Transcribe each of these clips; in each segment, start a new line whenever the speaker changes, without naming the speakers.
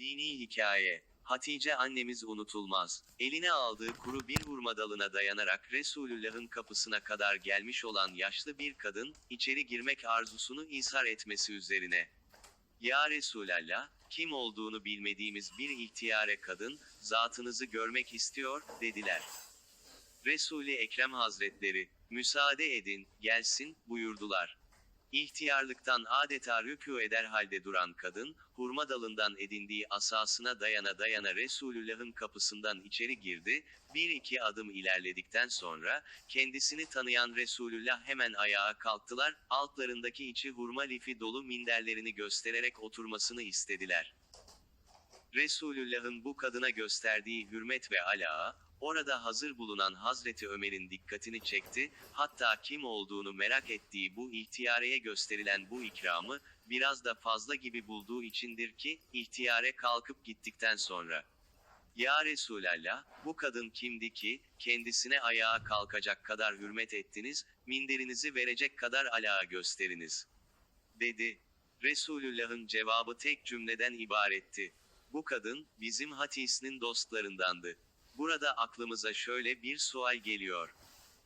Dini hikaye. Hatice annemiz unutulmaz. Eline aldığı kuru bir hurma dalına dayanarak Resulullah'ın kapısına kadar gelmiş olan yaşlı bir kadın, içeri girmek arzusunu izhar etmesi üzerine. Ya Resulallah, kim olduğunu bilmediğimiz bir ihtiyare kadın, zatınızı görmek istiyor, dediler. Resul-i Ekrem Hazretleri, müsaade edin, gelsin, buyurdular. İhtiyarlıktan adeta rükû eder halde duran kadın, hurma dalından edindiği asasına dayana dayana Resulullah'ın kapısından içeri girdi, bir iki adım ilerledikten sonra, kendisini tanıyan Resulullah hemen ayağa kalktılar, altlarındaki içi hurma lifi dolu minderlerini göstererek oturmasını istediler. Resulullah'ın bu kadına gösterdiği hürmet ve alağa, orada hazır bulunan Hazreti Ömer'in dikkatini çekti, hatta kim olduğunu merak ettiği bu ihtiyareye gösterilen bu ikramı, biraz da fazla gibi bulduğu içindir ki, ihtiyare kalkıp gittikten sonra. Ya Resulallah, bu kadın kimdi ki, kendisine ayağa kalkacak kadar hürmet ettiniz, minderinizi verecek kadar alağa gösteriniz. Dedi. Resulullah'ın cevabı tek cümleden ibaretti. Bu kadın, bizim Hatis'nin dostlarındandı. Burada aklımıza şöyle bir sual geliyor.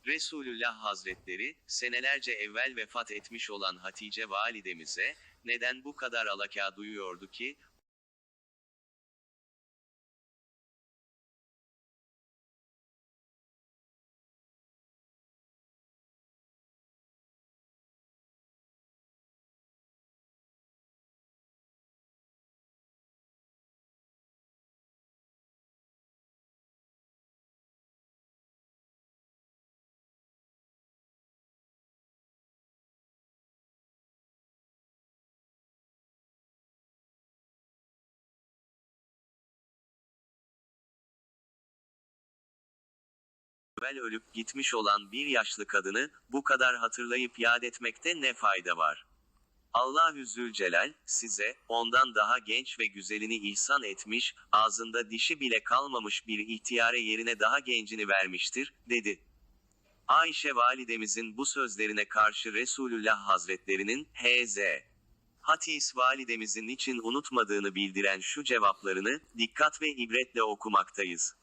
Resulullah Hazretleri, senelerce evvel vefat etmiş olan Hatice validemize, neden bu kadar alaka duyuyordu ki, evvel ölüp gitmiş olan bir yaşlı kadını, bu kadar hatırlayıp yad etmekte ne fayda var? Allahü Zülcelal, size, ondan daha genç ve güzelini ihsan etmiş, ağzında dişi bile kalmamış bir ihtiyare yerine daha gencini vermiştir, dedi. Ayşe validemizin bu sözlerine karşı Resulullah Hazretlerinin, H.Z. Hatis validemizin için unutmadığını bildiren şu cevaplarını, dikkat ve ibretle okumaktayız.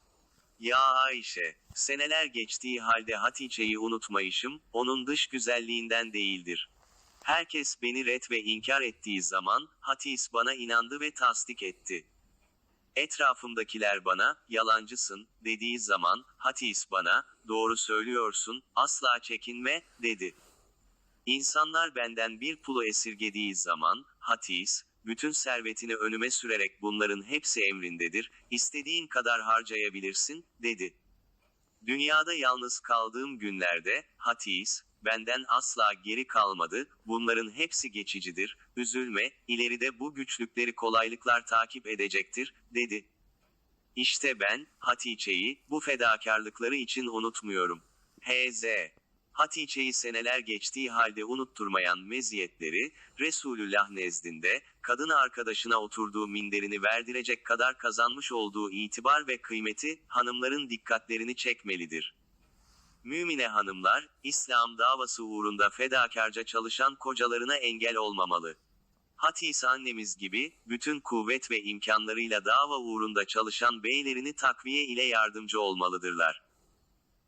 Ya Ayşe, seneler geçtiği halde Hatice'yi unutmayışım, onun dış güzelliğinden değildir. Herkes beni ret ve inkar ettiği zaman, Hatis bana inandı ve tasdik etti. Etrafımdakiler bana, yalancısın, dediği zaman, Hatis bana, doğru söylüyorsun, asla çekinme, dedi. İnsanlar benden bir pulu esirgediği zaman, Hatis, bütün servetini önüme sürerek bunların hepsi emrindedir, istediğin kadar harcayabilirsin, dedi. Dünyada yalnız kaldığım günlerde, Hatis, benden asla geri kalmadı, bunların hepsi geçicidir, üzülme, ileride bu güçlükleri kolaylıklar takip edecektir, dedi. İşte ben, Hatice'yi, bu fedakarlıkları için unutmuyorum. H.Z. Hatice'yi seneler geçtiği halde unutturmayan meziyetleri, Resulullah nezdinde, kadın arkadaşına oturduğu minderini verdirecek kadar kazanmış olduğu itibar ve kıymeti, hanımların dikkatlerini çekmelidir. Mümine hanımlar, İslam davası uğrunda fedakarca çalışan kocalarına engel olmamalı. Hatis annemiz gibi, bütün kuvvet ve imkanlarıyla dava uğrunda çalışan beylerini takviye ile yardımcı olmalıdırlar.